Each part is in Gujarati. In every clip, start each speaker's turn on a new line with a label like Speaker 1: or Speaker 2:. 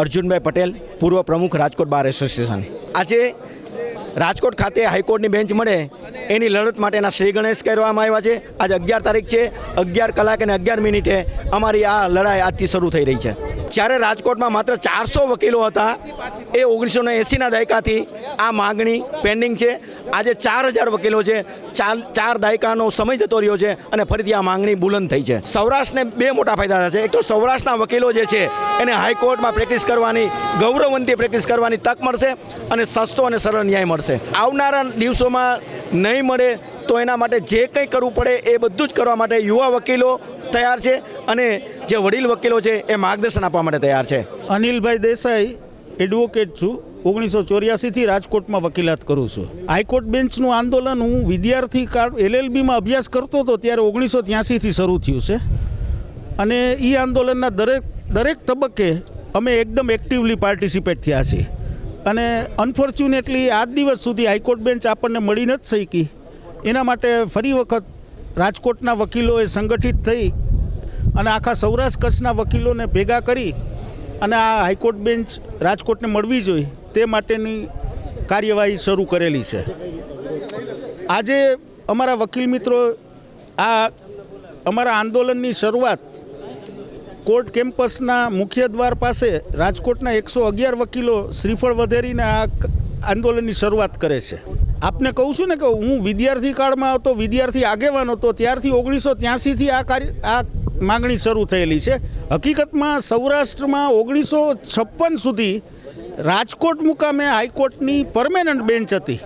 Speaker 1: અર્જુનભાઈ પટેલ, પૂર્વ પ્રમુખ રાજકોટ બાર એસોસિએશન. આજે રાજકોટ ખાતે હાઈકોર્ટની બેન્ચ મળે એની લડત માટેના શ્રી ગણેશ કરવામાં આવ્યા છે. આજે અગિયાર તારીખ છે. અગિયાર કલાક અને અગિયાર મિનિટે અમારી આ લડાઈ આજથી શરૂ થઈ રહી છે. જ્યારે રાજકોટમાં માત્ર ચારસો વકીલો હતા, એ ઓગણીસો ને એંસીના દાયકાથી આ માગણી પેન્ડિંગ છે. આજે ચાર હજાર વકીલો છે ચાર ચાર દાયકાનો સમય જતો રહ્યો છે અને ફરીથી આ માંગણી બુલંદ થઈ છે. સૌરાષ્ટ્રને બે મોટા ફાયદા થશે એક તો સૌરાષ્ટ્રના વકીલો જે છે, એને હાઈકોર્ટમાં પ્રેક્ટિસ કરવાની ગૌરવવંતી પ્રેક્ટિસ કરવાની તક મળશે અને સસ્તો અને સરળ ન્યાય મળશે. આવનારા દિવસોમાં નહીં મળે તો એના માટે જે કંઈ કરવું પડે એ બધું જ કરવા માટે યુવા વકીલો તૈયાર છે અને જે વડીલ વકીલો છે એ માર્ગદર્શન આપવા માટે તૈયાર છે.
Speaker 2: અનિલભાઈ દેસાઈ એડવોકેટ છું. ઓગણીસો ચોર્યાસીથી રાજકોટમાં વકીલાત કરું છું. હાઈકોર્ટ બેન્ચનું આંદોલન હું વિદ્યાર્થી કાળ એલએલબીમાં અભ્યાસ કરતો હતો ત્યારે ઓગણીસો ત્યાંસીથી શરૂ થયું છે. અને એ આંદોલનના દરેક દરેક તબક્કે અમે એકદમ એક્ટિવલી પાર્ટિસિપેટ થયા છીએ. અને અનફોર્ચ્યુનેટલી આજ દિવસ સુધી હાઈકોર્ટ બેન્ચ આપણને મળી નથી શકી. એના માટે ફરી વખત રાજકોટના વકીલોએ સંગઠિત થઈ અને આખા સૌરાષ્ટ્ર કચ્છના વકીલોને ભેગા કરી અને આ હાઈકોર્ટ બેન્ચ રાજકોટને મળવી જોઈએ તે માટેની કાર્યવાહી શરૂ કરેલી છે. આજે અમારા વકીલ મિત્રો આ અમારા આંદોલનની શરૂઆત કોર્ટ કેમ્પસના મુખ્ય દ્વાર પાસે રાજકોટના એકસો અગિયાર વકીલો શ્રીફળ વધેરીને આ આંદોલનની શરૂઆત કરે છે. આપને કહું છું ને કે હું વિદ્યાર્થી કાળમાં હતો વિદ્યાર્થી આગેવાન હતો, ત્યારથી ઓગણીસો ત્યાંસીથી આ કાર્ય, આ માગણી શરૂ થયેલી છે. હકીકતમાં સૌરાષ્ટ્રમાં ઓગણીસો છપ્પન સુધી રાજકોટ મુકામે હાઈકોર્ટની પરમેનન્ટ બેન્ચ હતી.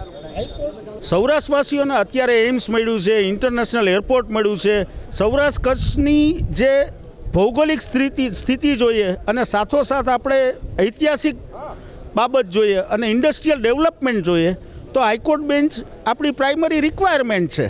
Speaker 2: સૌરાષ્ટ્રવાસીઓને અત્યારે એમ્સ મળ્યું છે, ઇન્ટરનેશનલ એરપોર્ટ મળ્યું છે. સૌરાષ્ટ્ર કચ્છની જે ભૌગોલિક સ્થિતિ સ્થિતિ જોઈએ અને સાથોસાથ આપણે ઐતિહાસિક બાબત જોઈએ અને ઇન્ડસ્ટ્રીયલ ડેવલપમેન્ટ જોઈએ તો હાઈકોર્ટ બેન્ચ આપણી પ્રાઇમરી રિક્વાયરમેન્ટ છે.